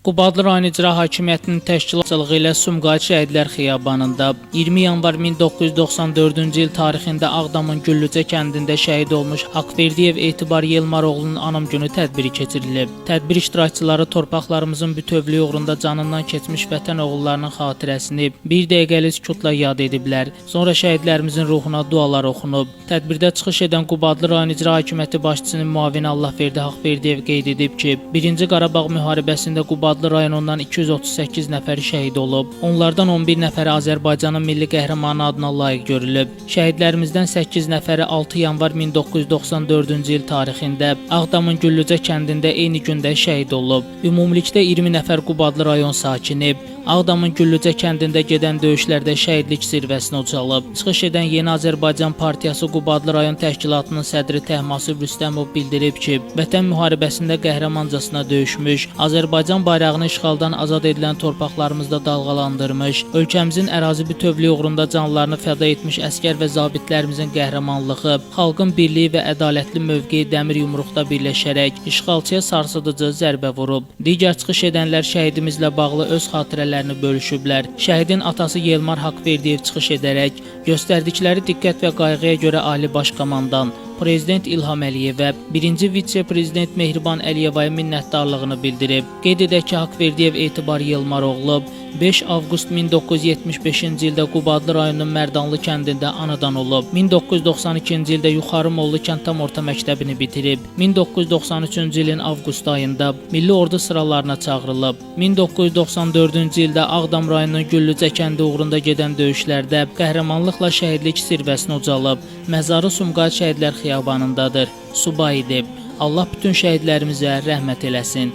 Qubadlı rayon icra hakimiyyətinin təşkilatçılığı ilə Sumqayıt Şəhidlər Xiyabanında 20 yanvar 1994-cü il tarixində Ağdamın Güllücə kəndində şəhid olmuş Haqverdiyev Etibar Yelmaroğlunun anım günü tədbiri keçirilib. Tədbir iştirakçıları torpaqlarımızın bütövlüyü uğrunda canından keçmiş vətən oğullarının xatirəsini bir dəqiqəlik sükutla yad ediblər. Sonra şəhidlərimizin ruhuna dualar oxunub. Tədbirdə çıxış edən Qubadlı rayon icra hakimiyyəti başçısının müavini Allahverdi Haqverdiyev qeyd edib ki, 1-ci Qarabağ müharibəsində Qubadlı rayonundan 238 nəfəri şəhid olub. Onlardan 11 nəfəri Azərbaycanın milli qəhrəmanı adına layiq görülüb. Şəhidlərimizdən 8 nəfəri 6 yanvar 1994-cü il tarixində Ağdamın Güllücə kəndində eyni gündə şəhid olub. Ümumilikdə 20 nəfər Qubadlı rayon sakini Ağdamın Güllücə kəndində gedən döyüşlərdə şəhidlik zirvəsinə ucalıb. Çıxış edən Yeni Azərbaycan Partiyası Qubadlı rayon təşkilatının sədri Təhmasib Rüstəmov bildirib ki, Vətən müharibəsində qəhrəmancasına döyüşmüş, Azərbaycan bayrağını işğaldan azad edilən torpaqlarımızda dalğalandırmış, ölkəmizin ərazi bütövlüyü uğrunda canlarını fəda etmiş əskər və zabitlərimizin qəhrəmanlığı, xalqın birliyi və ədalətli mövqeyi dəmir yumruqda birləşərək işğalçıya sarsıdıcı zərbə vurub. Digər çıxış edənlər şəhidimizlə bağlı öz xatirələrini bölüşüblər. Şəhidin atası Yelmar Haqverdiyev çıxış edərək göstərdikləri diqqət və qayğıya görə Ali Baş Komandan Prezident İlham Əliyevə, 1-ci vitse-prezident Mehriban Əliyevaya minnətdarlığını bildirib. Qeyd edək ki, Haqverdiyev Etibar Yılmaroğlu 5 avqust 1975-ci ildə Qubadlı rayonunun Mərdanlı kəndində anadan olub. 1992-ci ildə Yuxarı Mollu kənd tam orta məktəbini bitirib. 1993-cü ilin avqust ayında Milli Ordu sıralarına çağırılıb. 1994-cü ildə Ağdam rayonunun Güllücə kəndi uğrunda gedən döyüşlərdə qəhrəmanlıqla şəhidlik zirvəsinə ucalıb. Məzarı Sumqayıt Şəhidlər Xiyabanındadır. Subay edib. Allah bütün şəhidlərimizə rəhmət eləsin.